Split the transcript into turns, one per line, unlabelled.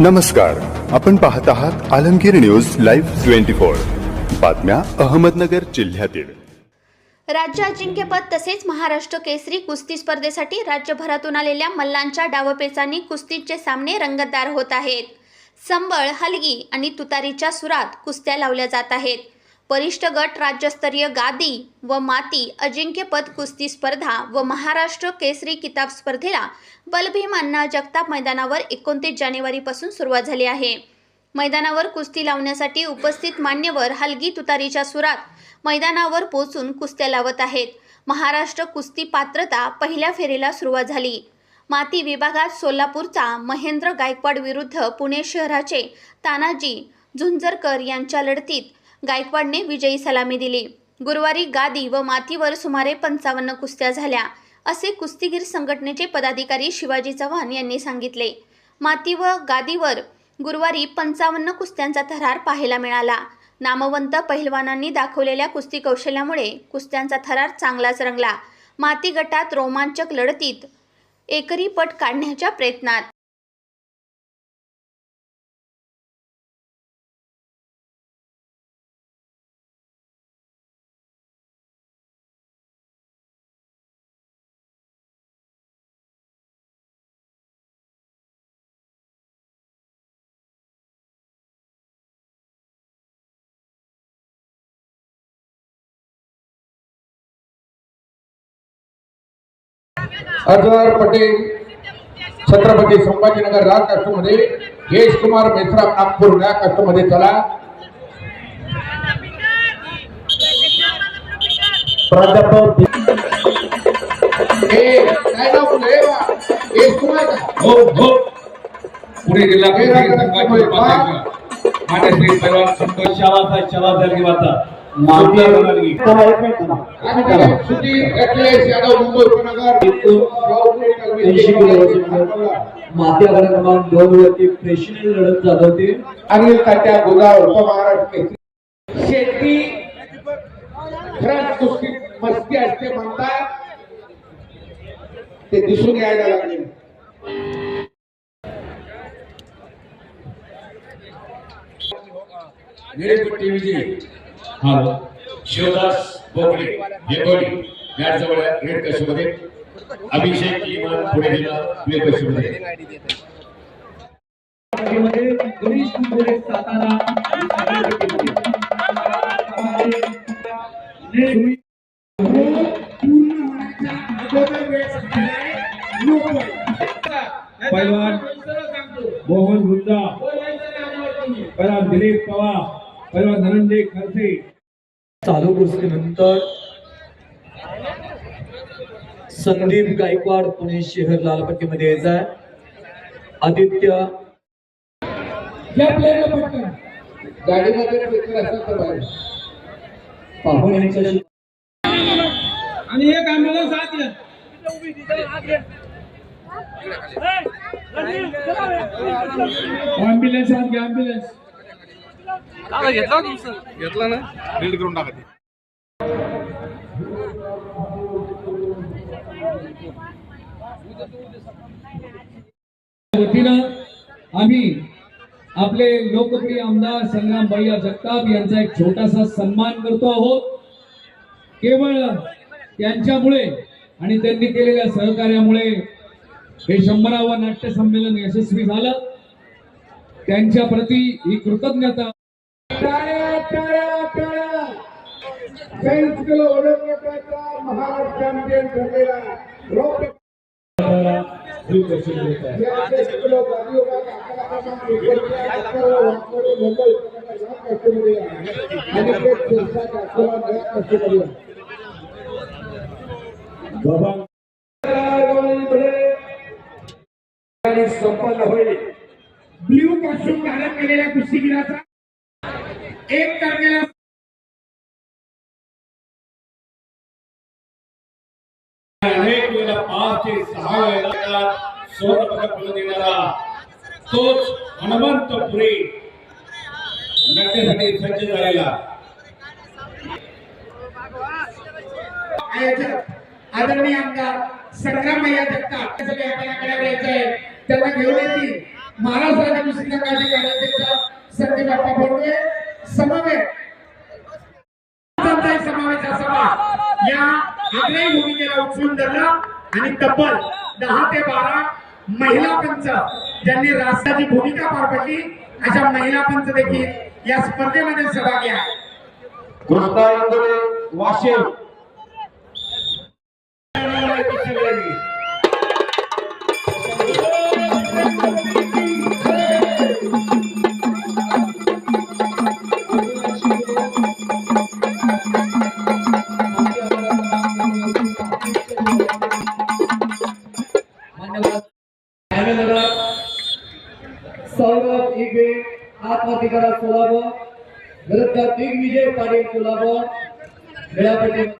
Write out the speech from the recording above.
नमस्कार. आपण पाहत आहात Alamgir news live twenty four. बातम्या अहमदनगर जिल्ह्यातील.
राज्य अजिंक्यपद तसेच महाराष्ट्र केसरी कुस्ती स्पर्धेसाठी राज्यभरातून आलेल्या मल्लांच्या डावपेचांनी कुस्तीचे सामने रंगतदार होत आहेत. संबळ हलगी आणि तुतारीच्या सुरात कुस्त्या लावल्या जात आहेत. वरिष्ठ गट राज्यस्तरीय गादी व माती अजिंक्यपद कुस्ती स्पर्धा व महाराष्ट्र केसरी किताब स्पर्धेला बलभीम अण्णा जगताप मैदानावर एकोणतीस जानेवारीपासून सुरुवात झाली आहे. मैदानावर कुस्ती लावण्यासाठी उपस्थित मान्यवर हलगी तुतारीच्या सुरात मैदानावर पोहोचून कुस्त्या लावत आहेत. महाराष्ट्र कुस्ती पात्रता पहिल्या फेरीला सुरुवात झाली. माती विभागात सोलापूरचा महेंद्र गायकवाड विरुद्ध पुणे शहराचे तानाजी झुंजरकर यांच्या लढतीत गायकवाडने विजयी सलामी दिली. गुरुवारी गादी व मातीवर सुमारे पंचावन्न कुस्त्या झाल्या. असे कुस्तीगीर संघटनेचे पदाधिकारी शिवाजी चव्हाण यांनी सांगितले. माती व गादीवर गुरुवारी पंचावन्न कुस्त्यांचा थरार पाहायला मिळाला. नामवंत पहिलवानांनी दाखवलेल्या कुस्ती कौशल्यामुळे कुस्त्यांचा थरार चांगलाच रंगला. माती गटात रोमांचक लढतीत एकरी पट काढण्याच्या प्रयत्नात
अजहर पटेल छत्रपती संभाजीनगर राज कास्टमध्ये यश कुमार मेश्राम नागपूर या कास्टमध्ये चला. प्राध्यापक काय नाव यश कुमार?
हो हो. पुणे जिल्हा संघाचे उपाध्यक्ष. मान्य श्री संतोष
माती क्रमांक दोन वरती प्रेक्षणीय लढत जाधवते
अनिल उपमहाराष्ट्र केसरी. शेती खरंच कुस्ती मस्ती असते म्हणतात ते दिसून यायला लागले.
विजयी हा शिवदास बोकडे येतोडी याजवळ रेड कशमध्ये अभिषेक इमान पुणे जिल्हा
रेडमध्ये गणेश सातारा
पैलवान मोहन गुंडा पैलवान दिलीप पवार धनंजय खरसे.
चालू कुस्तीनंतर संदीप गायकवाड पुणे शहर लालपट्टीमध्ये यायचा आहे. आदित्य.
गाडीमध्ये पेट्रोल असेल तर बाहेर.
पाहुणे यांच्याशी
ॲम्ब्युलन्स आत घ्या ॲम्ब्युलन्स
वतीनं आम्ही आपले लोकप्रिय आमदार संग्राम भैया जगताप यांचा एक छोटासा सन्मान करतो आहोत. केवळ त्यांच्यामुळे आणि त्यांनी केलेल्या सहकार्यामुळे हे शंभरावं नाट्य संमेलन यशस्वी झालं. त्यांच्या प्रती ही कृतज्ञता
टाळ्या, टाळ्या, टाळ्या. महाराष्ट्र चॅम्पियन ठरलेला संपन्न होईल ब्ल्यू कॉस्ट्युम धारण केलेल्या कुस्तीगिराचा एक तारखेला
अनेक वेळेला पाच ते सहा वेळेला स्वर्ण पदक देणारा तोच हनुमंतपुरी लढण्यासाठी सज्ज झालेला.
आदरणीय आमदार संग्राम भैया जगताप आपल्याकडे यायचे त्यांना घेऊन येतील.
महाराष्ट्राच्या कुस्तीच्या काही कार्याध्यक्ष संदीप बाप्पा बोलतोय. समवेत. समावेश या आग्रही भूमिकेला उचलून आणि तब्बल दहा ते बारा महिला पंच ज्यांनी राष्ट्राची भूमिका पार पडली अशा महिला पंच देखील या स्पर्धेमध्ये सहभागी आहे
कृष्णा वाशिम.
मान्यवर सौरभ इगवे आत्माधिकारा सोलापूर विरुद्ध दिग्विजय पाटील कोल्हापूर वेळापट्टी